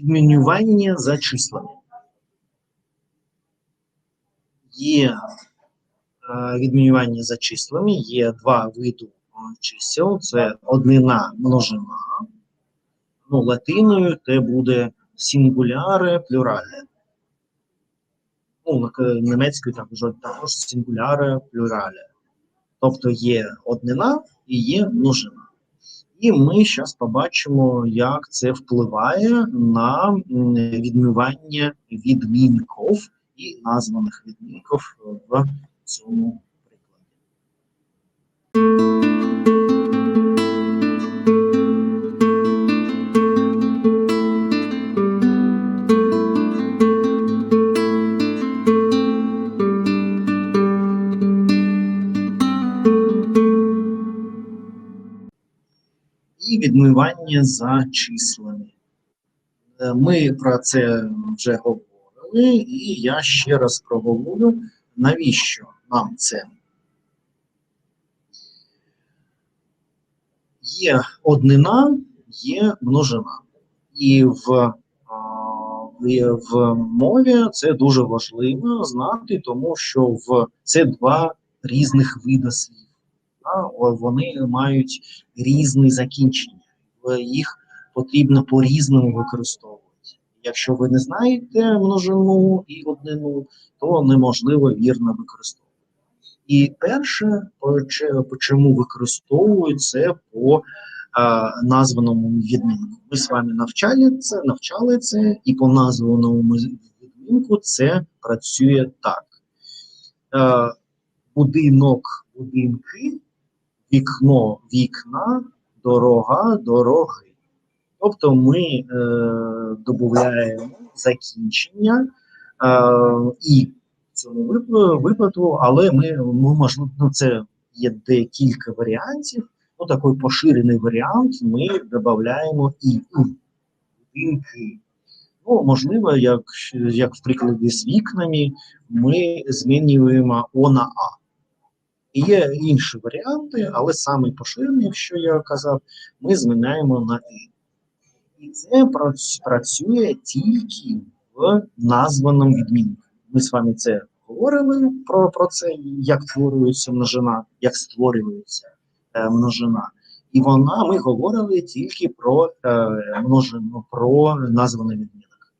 Відмінювання за числами. Є е, відмінювання за числами, є два види е, чисел: це однина множина. Ну, латиною це буде сингуляре плюрале. Ну, німецькою там вже також сингуляре плюрале. Тобто є однина і є множина. І ми зараз побачимо, як це впливає на відмивання відмінків і названих відмінків в цьому прикладі. Відмивання за числами. Е, Ми про це вже говорили, і я ще раз проговорю, навіщо нам це. Є однина, є множина. І в, в, мові це дуже важливо знати, тому що в це два різних види слів. Вони мають різні закінчення, їх потрібно по-різному використовувати. Якщо ви не знаєте множину і однину, то неможливо вірно використовувати. І перше, чому використовують це по а, названому відмінку. Ми з вами навчали це, навчали це, і по названому відмінку це працює так. Е, будинок, будинки, вікно, вікна, дорога, дороги. Тобто ми е, додаємо закінчення е, і цьому випадку, але ми, ми можливо, ну, це є декілька варіантів. Ну, такий поширений варіант ми додаємо і будинки. Ну, можливо, як, як в прикладі з вікнами, ми змінюємо О на А. Є інші варіанти, але самий поширений, якщо я казав, ми зміняємо на І. І це працює тільки в названому відмінку. Ми з вами це говорили про, про це, як творюється множина, як створюється е, множина. І вона, ми говорили тільки про е, множину, про названий відмінок.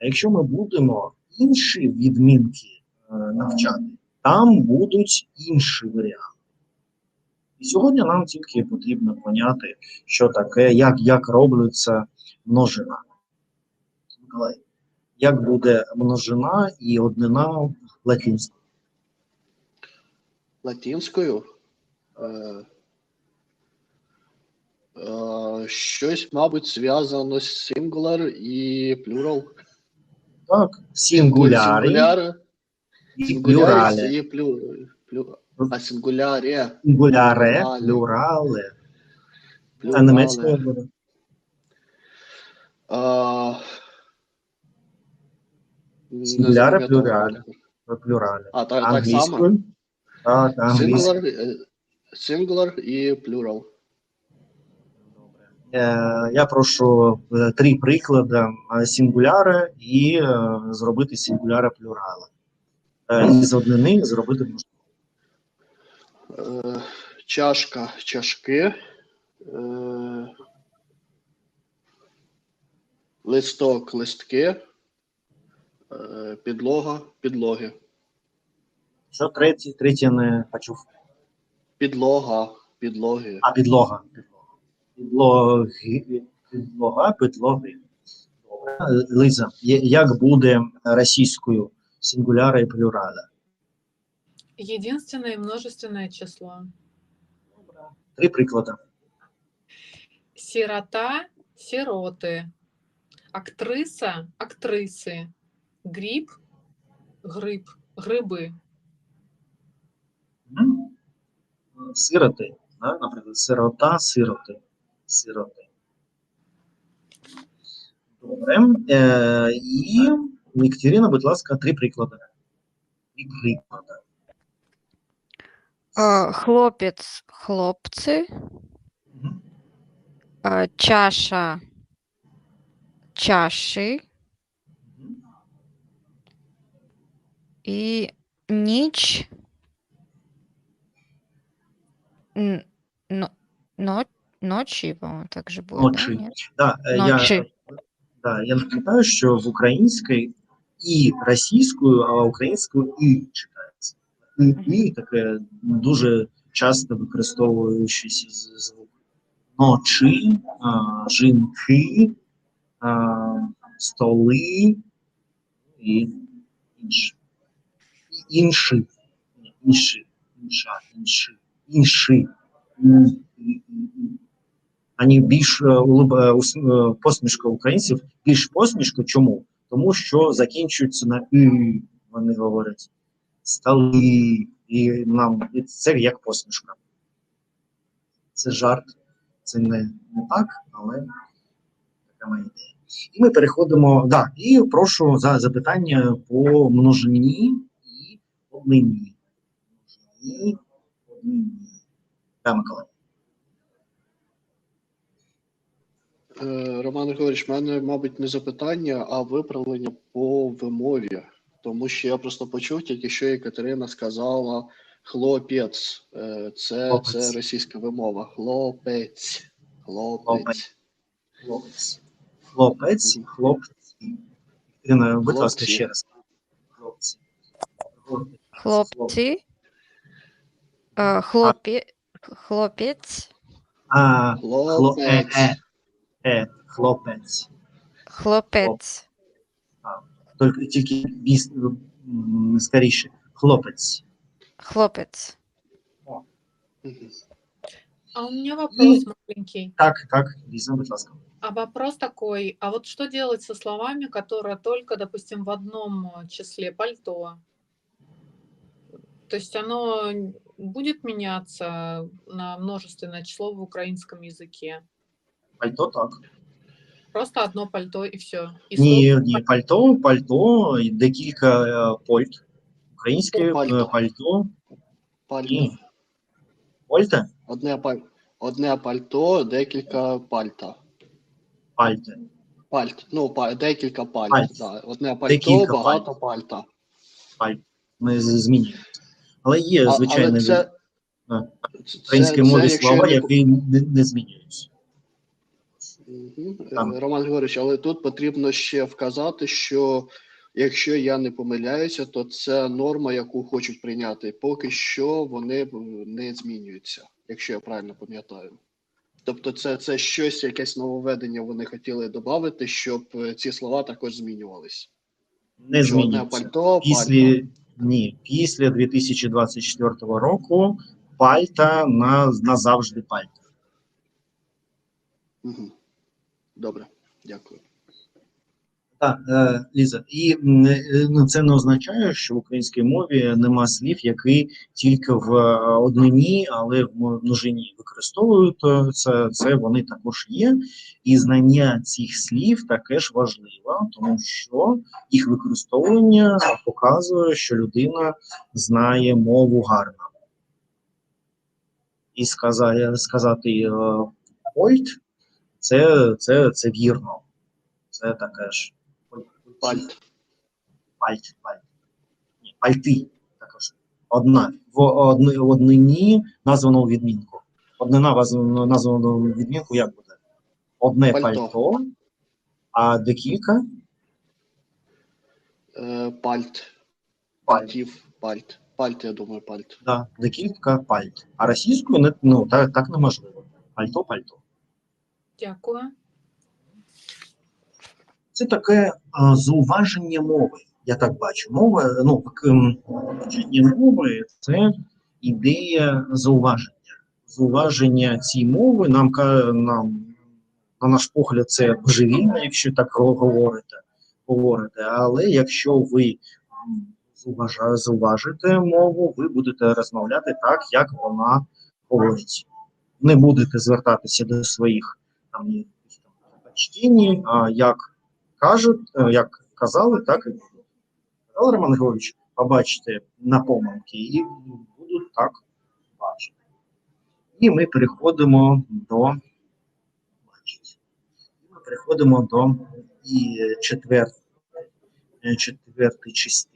А якщо ми будемо інші відмінки е, навчати, там будуть інші варіанти. І сьогодні нам тільки потрібно поняти, що таке, як, як робиться множина. Як буде множина і однина латинською? латинською. Е, е, щось, мабуть, зв'язано з сингуляр і плюрал. Так, Сингуляри, і сингулярі плюралі. і плю, плю, а. Сингуляре, Плюралі. плюрали. А німецькою буде? Запам'ятав. плюралі. Плюралі. А, так, так само. Так. Сингуляр, е, сингуляр і плюрал. Е, Я прошу е, три приклади сингуляра і зробити сингуляра плюрала. Е, І з однини зробити множину. Е, чашка, чашки. Е, листок, листки. Підлога, підлоги. Що третє? Третє не почув. Підлога, підлоги. А підлога. Підлога. Підлоги. Підлога, підлоги. Добре. Лиза, як буде російською сингуляра і плюрала? Единственное и множественное число. Три приклади. Сирота – сироты. Актриса – актрисы. Гриб – гриб, гриби. Сироти, да? наприклад, сирота, сироти. Сироти. Добре. Е, і Екатерина, будь ласка, три приклади. Три приклади. Е, Хлопець, хлопці, Мгм. е, чаша, чаші і ніч. Н- но- но- Ночі, по-моєму, так же буде. да, Ночі. ні? Да, е, я, Ночі. да, я нагадаю, що в українській і російською, а українською і читається. І, і таке дуже часто використовуючийся з- звук. Ночі, а, жінки, а, столи і інші. І Інші. Інші. Інша, інші. Інші. Ані більш е, е, е, посмішка українців, більш посмішка. Чому? Тому що закінчуються на «и», вони говорять стали, і нам і це як посмішка. Це жарт, це не, не так, але така моя ідея. І ми переходимо. Да, і прошу за запитання по множині і однині. Множині, однині. Да, Миколай. Роман Григорович, в мене, мабуть, не запитання, а виправлення по вимові. Тому що я просто почув тільки, що Екатерина сказала хлопець. Е, Це, Хлопець. це російська вимова. Хлопець. Хлопець. Хлопець. Хлопець, хлопці. Будь ласка, ще раз. Хлопці. Хлопці. Е, Хлопець. Е, Хлопець. е, е, хлопець. Хлопець. Тільки, тільки біс, м, скоріше. Хлопець. Хлопець. Мгм. А у меня вопрос маленький. Так, так, Ліза, будь ласка. А вопрос такой, а вот что делать со словами, которые только, допустим, в одном э, числе пальто? То есть оно будет меняться на множественное число в украинском языке? Пальто так. Просто одно пальто и все. И Ні, ні, пальто, пальто, і декілька е, польт. Українське пальто. е, пальто. Пальто. Ні. Польте? Одне, паль- одне пальто, декілька пальта. Пальте. Пальт. Ну, па- декілька пальт. Пальт. Да. Одне пальто, Декілька багато пальта. Пальт. Ми змінюємо. Але є, А- звичайно, але це, в українській мові слова, не які не, не змінюються. Там. Е, Роман Григорович, але тут потрібно ще вказати, що якщо я не помиляюся, то це норма, яку хочуть прийняти. Поки що вони не змінюються, якщо я правильно пам'ятаю. Тобто, це, це щось, якесь нововведення вони хотіли додати, щоб е, ці слова також змінювались. Не пальто, Після, пальто. ні, після 2024 року пальта на, назавжди пальта. Мгм. Добре, дякую. Так, е, Ліза, і е, ну, це не означає, що в українській мові нема слів, які тільки в е, однині, але в множині використовують це. Вони також є. І знання цих слів також важливо, тому що їх використовування показує, що людина знає мову гарно. І сказати, сказати польт це, це, це вірно. Це таке ж. Пальт. Пальт, пальт. Ні, пальти також. Одна. В одни, однині названо у відмінку. Однина названо у відмінку як буде? Одне Пальто. пальто, а декілька Е, пальт. пальт. Пальтів. Пальт. Пальт, я думаю, пальт. Да, декілька пальт. А російською не, ну, так, так неможливо. Пальто, пальто. Дякую. Це таке а, зауваження мови. Я так бачу. Мова, ну, так, ем, вивчення мови це ідея зауваження. Зауваження цієї мови нам, нам на наш погляд, це божевільно, якщо так говорите, говорите. Але якщо ви зауважите мову, ви будете розмовляти так, як вона говорить. Не будете звертатися до своїх там якихось там почтінь, а як кажуть, е, як казали, так і. Казали Роман Григорович, побачите на помилки і будуть так бачити. І ми переходимо до бачить. Ми переходимо до і четвер, е, четвертій частині.